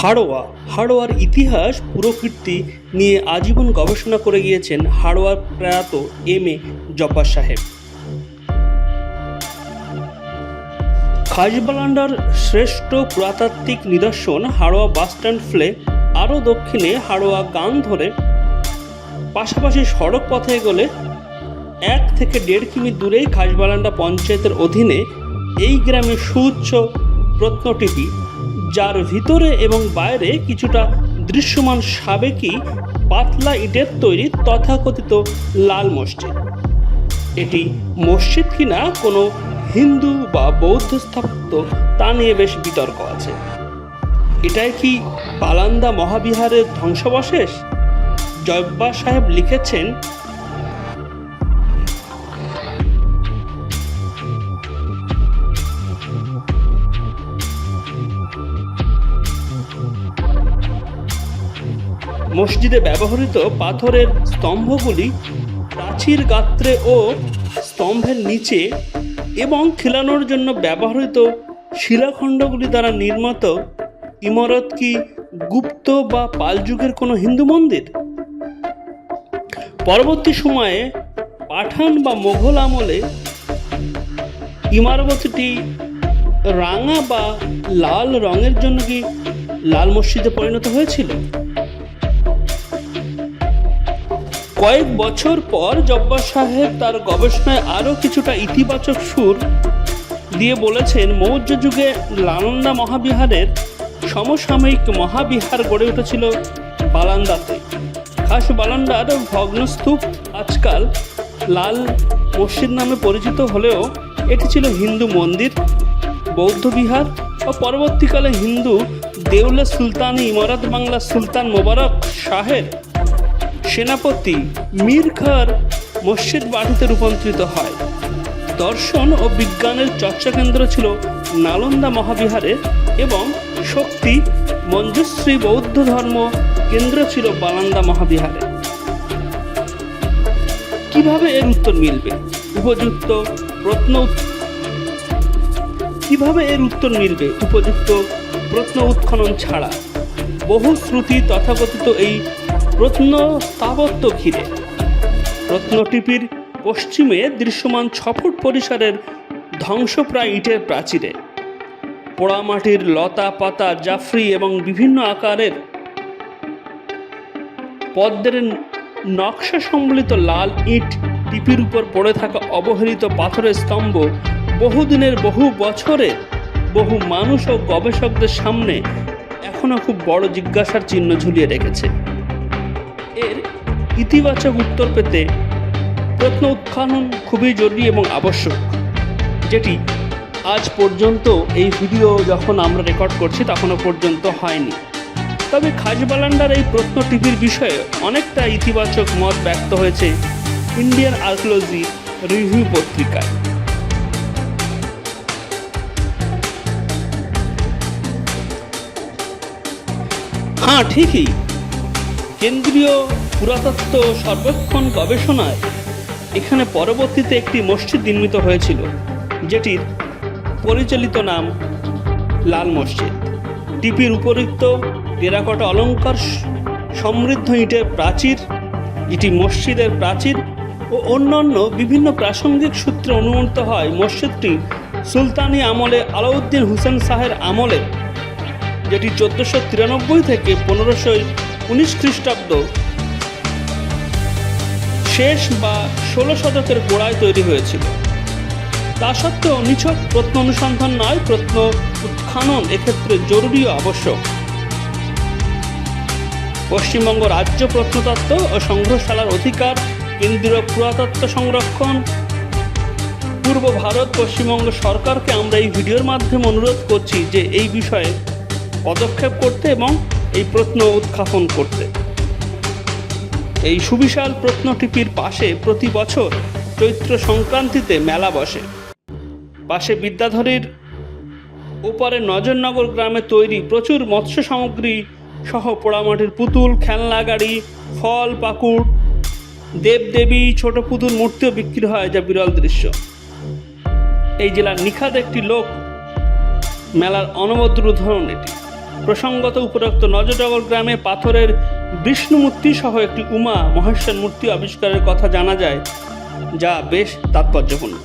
হাড়োয়া। হাড়োয়ার ইতিহাস, পুরকীর্তি নিয়ে আজীবন গবেষণা করে গিয়েছেন হাড়োয়ার প্রয়াত এম এ জব্বার সাহেব। খাজবালান্ডার শ্রেষ্ঠ পুরাতাত্ত্বিক নিদর্শন হাড়োয়া বাসস্ট্যান্ড ফ্লে আরও দক্ষিণে হাড়োয়া গান ধরে, পাশাপাশি সড়ক পথে এগোলে এক থেকে দেড় কিমি দূরেই খাসবালান্ডা পঞ্চায়েতের অধীনে এই গ্রামে সুউচ্চ প্রত্নটিপি যার ভিতরে এবং বাইরে কিছুটা দৃশ্যমান সাবেকি পাতলা ইটের তৈরি তথাকথিত লাল মসজিদ। এটি মসজিদ কিনা কোনো হিন্দু বা বৌদ্ধ স্থাপত্য তা নিয়ে বেশ বিতর্ক আছে। এটাই কি পালান্দা মহাবিহারের ধ্বংসাবশেষ? জব্বার সাহেব লিখেছেন মসজিদে ব্যবহৃত পাথরের স্তম্ভগুলি প্রাচীর গাত্রে ও স্তম্ভের নিচে এবং খেলানোর জন্য ব্যবহৃত শিলাখণ্ডগুলি দ্বারা নির্মিত। ইমারত কি গুপ্ত বা পাল যুগের কোনো হিন্দু মন্দির? পরবর্তী সময়ে পাঠান বা মোঘল আমলে ইমারতটি রাঙা বা লাল রঙের জন্য কি লাল মসজিদে পরিণত হয়েছিল? কয়েক বছর পর জব্বার সাহেব তার গবেষণায় আরও কিছুটা ইতিবাচক সুর দিয়ে বলেছেন, মৌর্য যুগে লালন্দা মহাবিহারের সমসাময়িক মহাবিহার গড়ে উঠেছিল বালান্দাতে। খাস বালান্ডার ভগ্নস্তূপ আজকাল লাল মসজিদ নামে পরিচিত হলেও এটি ছিল হিন্দু মন্দির। বৌদ্ধ বিহার ও পরবর্তীকালে হিন্দু দেউলে সুলতানি, ইমারত বাংলা সুলতান মোবারক শাহের সেনাপতি মীর খার মসজিদ বাড়িতে রূপান্তরিত হয়। দর্শন ও বিজ্ঞানের চর্চা কেন্দ্র ছিল নালন্দা মহাবিহারে এবং শক্তি মঞ্জুশ্রী বৌদ্ধ ধর্ম কেন্দ্র ছিল বালান্দা মহাবিহারে। কীভাবে এর উত্তর মিলবে? উপযুক্ত প্রত্ন কীভাবে এর উত্তর মিলবে? উপযুক্ত প্রত্ন উৎখনন ছাড়া। বহু শ্রুতি তথাকথিত এই প্রত্ন স্থাপত্য ঘিরে। প্রত্নটিপির পশ্চিমে দৃশ্যমান ছ ফুট পরিসরের ধ্বংসপ্রায় ইটের প্রাচীরে। পোড়ামাটির লতা পাতা, জাফরি এবং বিভিন্ন আকারের পদ্মের নকশা সম্বলিত লাল ইট, টিপির উপর পড়ে থাকা অবহেলিত পাথরের স্তম্ভ বহুদিনের বহু বছরে বহু মানুষ ও গবেষকদের সামনে এখনও খুব বড় জিজ্ঞাসার চিহ্ন ঝুলিয়ে রেখেছে। এর ইতিবাচক উত্তর পেতে প্রত্ন উৎখনন খুবই জরুরি এবং আবশ্যক, যেটি আজ পর্যন্ত এই ভিডিও যখন আমরা রেকর্ড করছি তখনও পর্যন্ত হয়নি। তবে খাজবালান্ডার এই প্রত্ন টিভির বিষয়ে অনেকটা ইতিবাচক মত ব্যক্ত হয়েছে ইন্ডিয়ান আর্কোলজি রিভিউ পত্রিকায়। হ্যাঁ ঠিকই। কেন্দ্রীয় পুরাতত্ত্ব সর্বেক্ষণ গবেষণায় এখানে পরবর্তীতে একটি মসজিদ নির্মিত হয়েছিল, যেটির পরিচালিত নাম লাল মসজিদ। টিপির উপরিক্ত টেরাকোটা অলঙ্কার সমৃদ্ধ ইটের প্রাচীর, এটি মসজিদের প্রাচীর ও অন্যান্য বিভিন্ন প্রাসঙ্গিক সূত্রে অনুমোদিত হয় মসজিদটি সুলতানি আমলে আলাউদ্দিন হুসেন শাহের আমলে। যেটি চোদ্দোশো তিরানব্বই থেকে পনেরোশো উনিশ খ্রিস্টাব্দ। শেষ বা ষোলো শতকের গোড়ায় তৈরি হয়েছিল। তা সত্ত্বেও নিছক প্রত্ন অনুসন্ধান নয়, প্রত্ন উৎখনন এক্ষেত্রে জরুরি আবশ্যক। পশ্চিমবঙ্গ রাজ্য প্রত্নতত্ত্ব ও সংগ্রহশালার অধিকার, কেন্দ্রীয় পুরাতত্ত্ব সংরক্ষণ। পূর্ব ভারত পশ্চিমবঙ্গ সরকারকে আমরা এই ভিডিওর মাধ্যমে অনুরোধ করছি যে এই বিষয়ে পদক্ষেপ করতে এবং এই প্রত্ন উত্থাপন করতে। এই সুবিশাল প্রত্নটিপির পাশে প্রতি বছর চৈত্র সংক্রান্তিতে মেলা বসে। পাশে বিদ্যাধরীর ওপারে নজরনগর গ্রামে তৈরি প্রচুর মৎস্য সামগ্রী সহ পোড়ামাটির পুতুল, খেলনা গাড়ি, ফল, পাকুড়, দেবদেবী, ছোট পুতুল মূর্তিও বিক্রি হয় যা বিরল দৃশ্য। এই জেলার নিখাদ একটি লোক মেলার অনবদ্য উদাহরণ এটি। প্রসঙ্গত উপরোক্ত নজরডগর গ্রামে পাথরের বিষ্ণুমূর্তি সহ একটি উমা মহেশ্বর মূর্তি আবিষ্কারের কথা জানা যায়, যা বেশ তাৎপর্যপূর্ণ।